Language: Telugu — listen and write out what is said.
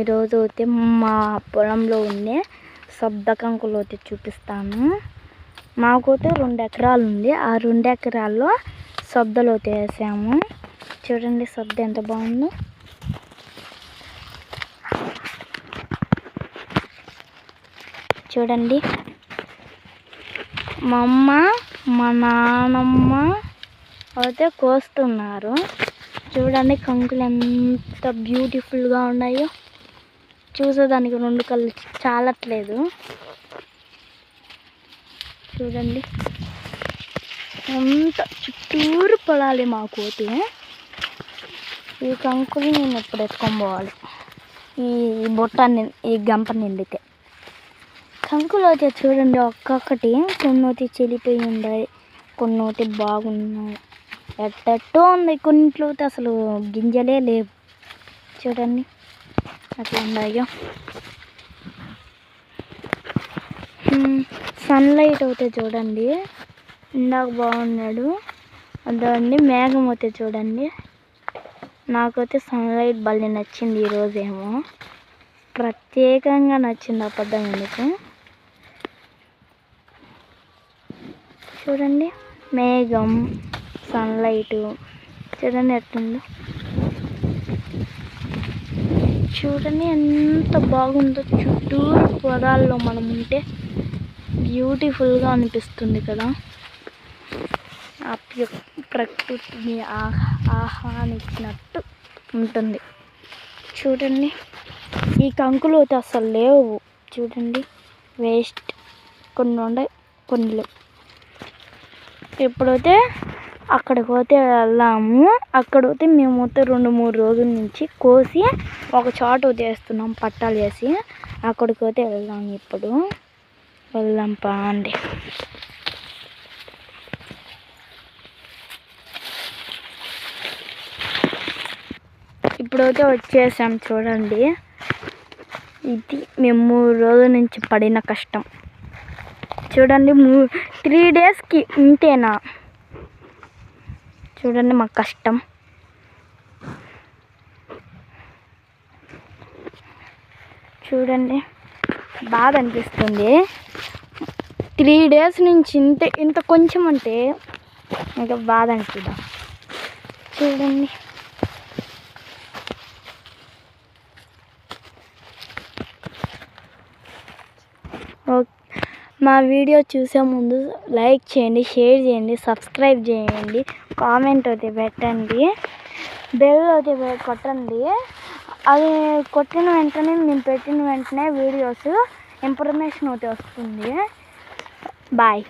ఈరోజు అయితే మా పొలంలో ఉండే సబ్ద కంకులు అయితే చూపిస్తాను. మాకైతే రెండు ఎకరాలు ఉంది. ఆ రెండు ఎకరాల్లో సబ్దలు అయితే వేసాము. చూడండి సబ్ద ఎంత బాగుందో. చూడండి. మా అమ్మ మా నాన్నమ్మ అయితే కోస్తున్నారు. చూడండి కంకులు ఎంత బ్యూటిఫుల్గా ఉన్నాయో. చూసేదానికి రెండు కళ్ళు చాలట్లేదు. చూడండి. అంత చుట్టూరు పొలాలి మాకు కోతి ఈ కంకులు నేను ఎప్పుడు ఎత్తుకొని పోవాలి. ఈ బుట్ట ఈ గంప నిండితే. కంకులు అయితే చూడండి ఒక్కొక్కటి. కొన్ని చెలిపోయి చెడిపోయి ఉన్నాయి కొన్ని బాగున్నాయి. ఎట్టెట్టో ఉంది. కొన్నిట్లో అసలు గింజలే లేవు. చూడండి. అట్లా ఉన్నాయో సన్లైట్ అయితే చూడండి. ఇందాక బాగున్నాడు. అదండి మేఘం అయితే చూడండి. నాకైతే సన్లైట్ భలే నచ్చింది ఈరోజేమో. ప్రత్యేకంగా నచ్చింది అబద్ధం ఎందుకు? చూడండి. మేఘం సన్లైటు చూడండి ఎట్లుందో. చూడండి ఎంత బాగుందో చుట్టూరు పొలాల్లో మనం ఉంటే బ్యూటిఫుల్గా అనిపిస్తుంది కదా. ఆ ప్రకృతిని ఆహ్- ఆహ్వానించినట్టు ఉంటుంది. చూడండి ఈ కంకులు అయితే అసలు లేవు. చూడండి వేస్ట్. కొన్ని ఉండే కొన్ని లేవు. ఇప్పుడైతే అక్కడికి పోతే వెళ్దాము. పోతే మేము అయితే రెండు మూడు రోజుల నుంచి కోసి ఒక చోట చేస్తున్నాం పట్టాలు వేసి. అక్కడికి పోతే వెళ్దాం ఇప్పుడు. వెళ్దాం పా అండి ఇప్పుడైతే వచ్చేసాం చూడండి. ఇది మేము మూడు రోజుల నుంచి పడిన కష్టం. చూడండి మూ త్రీ డేస్కి ఇంతేనా? చూడండి మాకు కష్టం. చూడండి. బాధ అనిపిస్తుంది. త్రీ డేస్ నుంచి ఇంత ఇంత కొంచెం అంటే ఇంకా బాధ అనిపిద్దాం. చూడండి. ఓకే. మా వీడియో చూసే ముందు లైక్ చేయండి షేర్ చేయండి సబ్స్క్రైబ్ చేయండి కామెంట్ అయితే పెట్టండి బెల్ అయితే కొట్టండి. అది కొట్టిన వెంటనే మేము పెట్టిన వెంటనే వీడియోస్ ఇన్ఫర్మేషన్ అయితే వస్తుంది. బాయ్